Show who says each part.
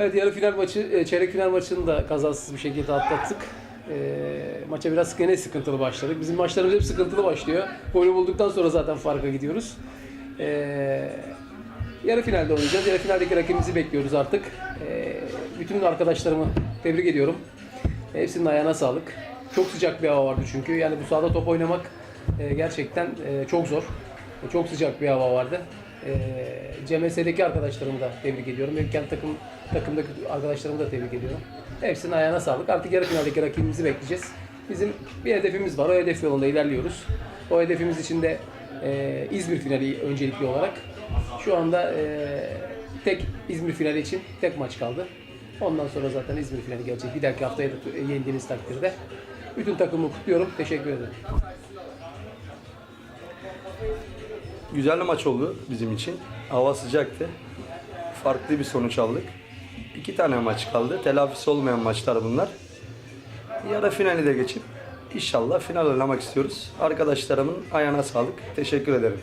Speaker 1: Evet yarı final maçı, e, çeyrek final maçını da kazasız bir şekilde atlattık. E, maça biraz gene sıkıntılı başladık. Bizim maçlarımız hep sıkıntılı başlıyor. Golü bulduktan sonra zaten farka gidiyoruz. E, yarı finalde oynayacağız. Yarı finaldeki rakibimizi bekliyoruz artık. E, bütün arkadaşlarımı tebrik ediyorum. Hepsinin ayağına sağlık. Çok sıcak bir hava vardı çünkü. Yani bu sahada top oynamak e, gerçekten e, çok zor. Çok sıcak bir hava vardı. E, CMS'deki arkadaşlarımı da tebrik ediyorum. Benim kendi takım takımdaki arkadaşlarımı da tebrik ediyorum. Hepsinin ayağına sağlık. Artık yarı finaldeki rakibimizi bekleyeceğiz. Bizim bir hedefimiz var. O hedef yolunda ilerliyoruz. O hedefimiz için de e, İzmir finali öncelikli olarak. Şu anda e, tek İzmir finali için tek maç kaldı. Ondan sonra zaten İzmir finali gelecek. Bir dahaki haftaya da yendiğiniz takdirde. Bütün takımı kutluyorum. Teşekkür ederim.
Speaker 2: Güzel bir maç oldu bizim için. Hava sıcaktı. Farklı bir sonuç aldık. İki tane maç kaldı. Telafisi olmayan maçlar bunlar. Yarı finali de geçip inşallah final oynamak istiyoruz. Arkadaşlarımın ayağına sağlık. Teşekkür ederim.